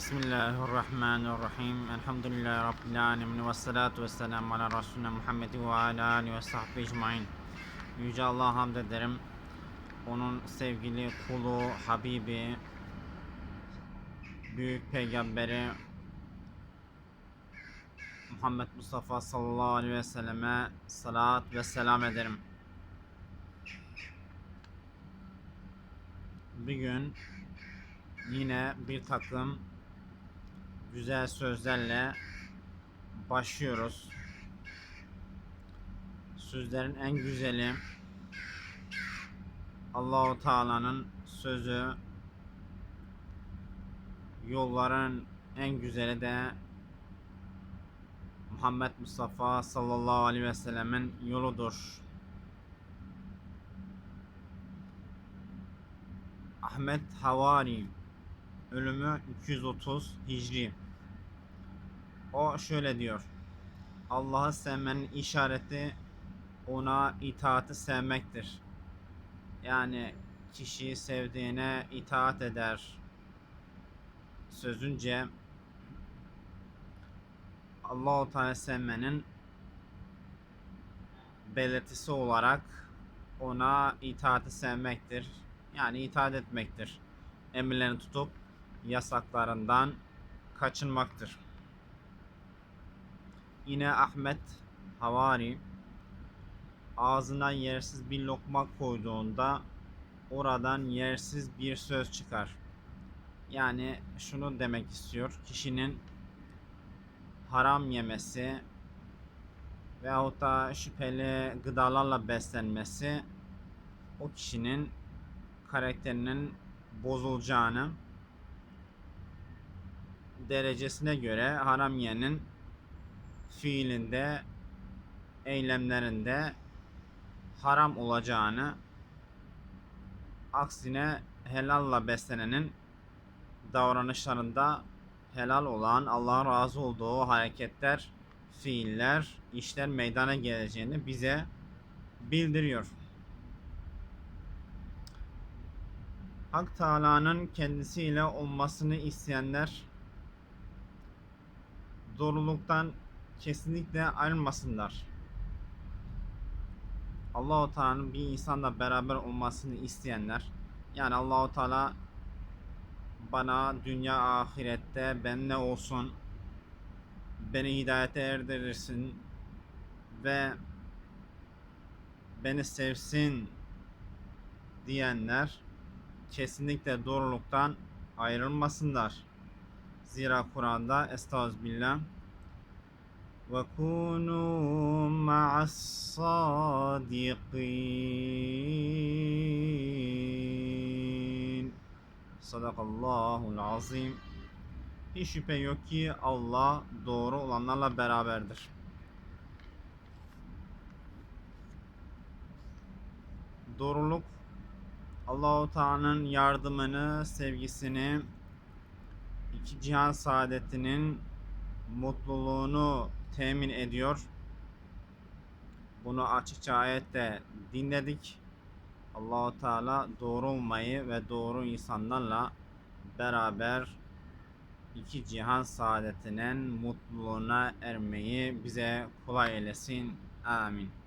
Bismillahirrahmanirrahim. Elhamdülillahi Rabbil alemin. Ve salatu ve selamu ala Resulüne Muhammed ve ala alihi ve sahbihi ecmain. Yüce Allah'a hamd ederim. Onun sevgili kulu, Habibi, büyük peygamberi Muhammed Mustafa sallallahu aleyhi ve selleme salat ve selam ederim. Bir gün yine bir takım güzel sözlerle başlıyoruz. Sözlerin en güzeli Allahu Teala'nın sözü yolların en güzeli de Muhammed Mustafa sallallahu aleyhi ve sellemin yoludur. Ahmet Havari ölümü 230 Hicri. O şöyle diyor. Allah'ı sevmenin işareti ona itaati sevmektir. Yani kişiyi sevdiğine itaat eder. Sözünce Allahu Teala sevmenin belirtisi olarak ona itaati sevmektir. Yani itaat etmektir. Emirlerini tutup yasaklarından kaçınmaktır. Yine Ahmet Havari ağzına yersiz bir lokma koyduğunda oradan yersiz bir söz çıkar. Yani şunu demek istiyor. Kişinin haram yemesi veyahut da şüpheli gıdalarla beslenmesi o kişinin karakterinin bozulacağını derecesine göre haram yiyenin fiilinde, eylemlerinde haram olacağını aksine helalla beslenenin davranışlarında helal olan Allah'ın razı olduğu hareketler, fiiller, işler meydana geleceğini bize bildiriyor. Hak Teala'nın kendisiyle olmasını isteyenler doğruluktan kesinlikle ayrılmasınlar. Allahu Teala'nın bir insanla beraber olmasını isteyenler yani Allahu Teala bana dünya ahirette benle olsun beni hidayete erdirirsin ve beni sevsin diyenler kesinlikle doğruluktan ayrılmasınlar. Zira Kur'an'da Estağfirullah. Ve kunu ma'as sadiqin Sadakallahul azim Hiç şüphe yok ki Allah doğru olanlarla beraberdir. Doğruluk Allahu Teala'nın yardımını, sevgisini, iki cihan saadetinin mutluluğunu temin ediyor. Bunu açıkça ayette dinledik. Allahu Teala doğru olmayı ve doğru insanlarla beraber iki cihan saadetinin mutluluğuna ermeyi bize kolay eylesin. Amin.